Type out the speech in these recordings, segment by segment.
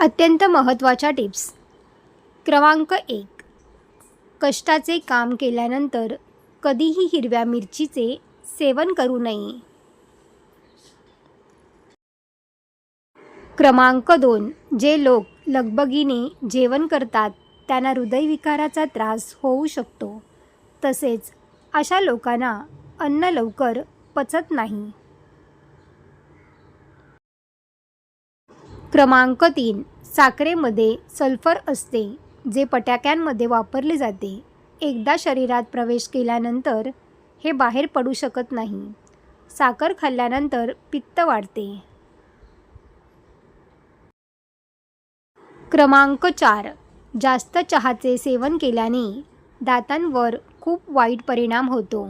अत्यंत महत्त्वाच्या टिप्स. क्रमांक एक. कष्टाचे काम केल्यानंतर कधीही हिरव्या मिरचीचे सेवन करू नये. क्रमांक दोन. जे लोक लगबगीने जेवण करतात त्यांना हृदयविकाराचा त्रास होऊ शकतो. तसेच अशा लोकांना अन्न लवकर पचत नाही. क्रमांक तीन साखरेमध्ये सल्फर असते जे पटाक्यांमध्ये वापरले जाते. एकदा शरीरात प्रवेश केल्यानंतर हे बाहेर पडू शकत नाही. साखर खाल्ल्यानंतर पित्त वाढते. क्रमांक चार जास्त चहाचे सेवन केल्याने दातांवर खूप वाईट परिणाम होतो.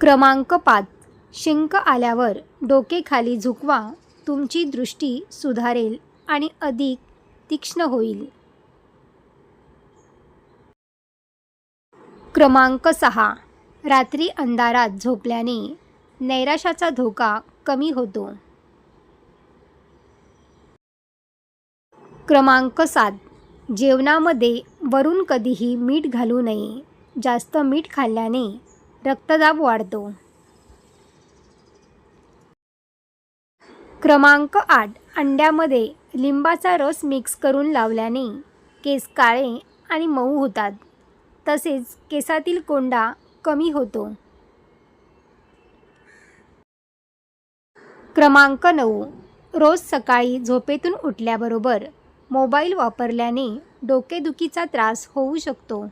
क्रमांक पाच शिंक आल्यावर डोके खाली झुकवा तुमची दृष्टी सुधारेल आणि अधिक तीक्ष्ण होईल. क्रमांक सहा. रात्री अंधारात झोपल्याने नैराशाचा धोका कमी होतो. क्रमांक सात. जेवणामध्ये वरून कधीही मीठ घालू नये. जास्त मीठ खाल्ल्याने रक्तदाब वाढतो. क्रमांक आठ अंड्यामध्ये लिंबाचा रस मिक्स करून लावल्याने केस काळे आणि मऊ होतात. तसेच केसातील कोंडा कमी होतो. क्रमांक नऊ रोज सकाळी झोपेतून उठल्याबरोबर मोबाईल वापरल्याने डोकेदुखीचा त्रास होऊ शकतो.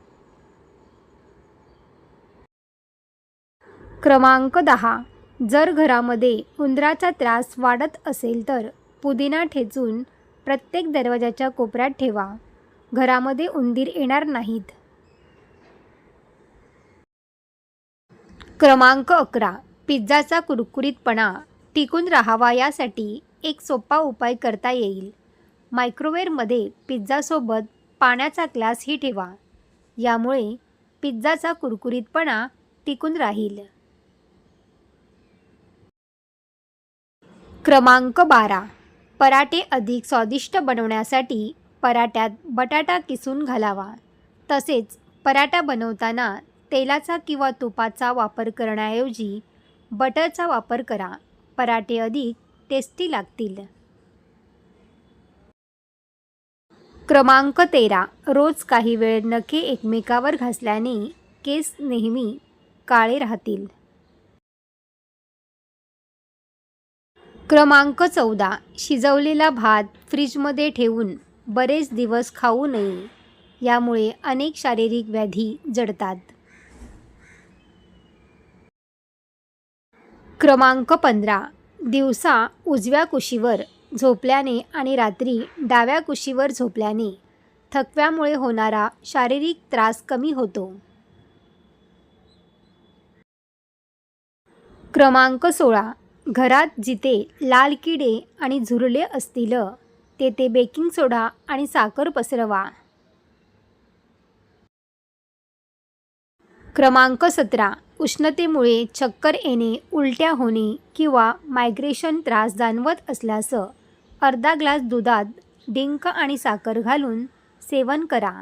क्रमांक दहा जर घरामध्ये उंदराचा त्रास वाढत असेल तर पुदिना ठेचून प्रत्येक दरवाजाच्या कोपऱ्यात ठेवा. घरामध्ये उंदीर येणार नाहीत. क्रमांक अकरा. पिझ्झाचा कुरकुरीतपणा टिकून राहावा यासाठी एक सोपा उपाय करता येईल. मायक्रोवेवमध्ये पिझ्झासोबत पाण्याचा ग्लासही ठेवा. यामुळे पिझ्झाचा कुरकुरीतपणा टिकून राहील. क्रमांक बारा. पराठे अधिक स्वादिष्ट बनवण्यासाठी पराठ्यात बटाटा किसून घालावा. तसेच पराठा बनवताना तेलाचा किंवा तुपाचा वापर करण्याऐवजी बटरचा वापर करा. पराठे अधिक टेस्टी लागतील. क्रमांक तेरा. रोज काही वेळ नखे एकमेकावर घासल्याने केस नेहमी काळे राहतील. क्रमांक चौदा. शिजवलेला भात फ्रीजमध्ये ठेवून बरेच दिवस खाऊ नये. यामुळे अनेक शारीरिक व्याधी जडतात. क्रमांक पंधरा. दिवसा उजव्या कुशीवर झोपल्याने आणि रात्री डाव्या कुशीवर झोपल्याने थकव्यामुळे होणारा शारीरिक त्रास कमी होतो. क्रमांक सोळा. घरात जिथे लाल किडे आणि झुरळे असतील तेथे बेकिंग सोडा आणि साखर पसरवा. क्रमांक सतरा. उष्णतेमुळे चक्कर येणे उलट्या होणे किंवा मायग्रेशन त्रास जाणवत असल्यास अर्धा ग्लास दुधात डिंक आणि साखर घालून सेवन करा.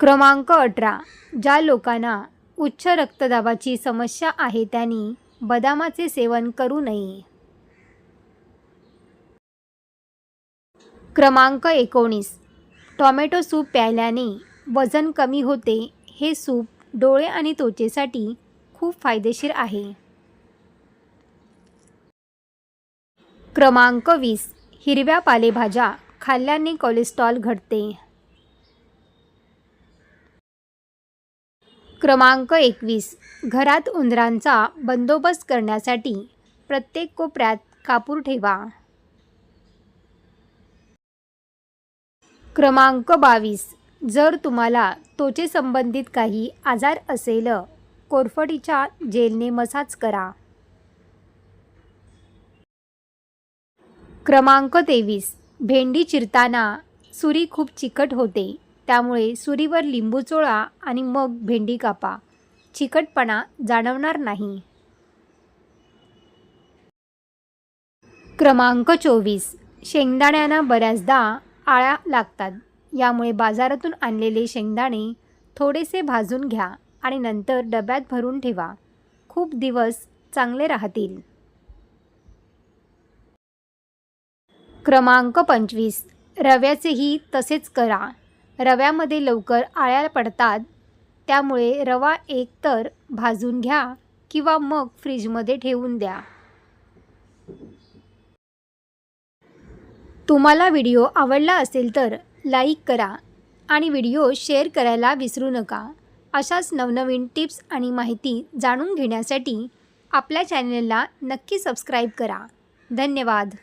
क्रमांक अठरा. ज्या लोकांना उच्च रक्तदाबाची समस्या आहे त्यांनी बदामाचे सेवन करू नये. क्रमांक एकोणीस. टॉमॅटो सूप प्यायल्याने वजन कमी होते. हे सूप डोळे आणि त्वचेसाठी खूप फायदेशीर आहे. क्रमांक वीस. हिरव्या पालेभाज्या खाल्ल्याने कोलेस्ट्रॉल घटते. क्रमांक एकवीस. घरात उंदरांचा बंदोबस्त करण्यासाठी प्रत्येक कोपऱ्यात कापूर ठेवा. क्रमांक बावीस. जर तुम्हाला त्वचेसंबंधित काही आजार असेल कोरफडीच्या जेलने मसाज करा. क्रमांक तेवीस. भेंडी चिरताना सुरी खूप चिकट होते. त्यामुळे सुरीवर लिंबू चोळा आणि मग भेंडी कापा. चिकटपणा जाणवणार नाही. क्रमांक चोवीस. शेंगदाण्यांना बऱ्याचदा आळ्या लागतात. यामुळे बाजारातून आणलेले शेंगदाणे थोडेसे भाजून घ्या आणि नंतर डब्यात भरून ठेवा. खूप दिवस चांगले राहतील. क्रमांक पंचवीस. रव्याचेही तसेच करा. रव्यामध्ये लवकर आळ्या पडतात त्यामुळे रवा एक तर भाजून घ्या किंवा मग फ्रीजमध्ये ठेवून द्या. तुम्हाला व्हिडिओ आवडला असेल तर लाईक करा आणि व्हिडिओ शेअर करायला विसरू नका. अशाच नवनवीन टिप्स आणि माहिती जाणून घेण्यासाठी आपल्या चॅनलला नक्की सबस्क्राईब करा. धन्यवाद.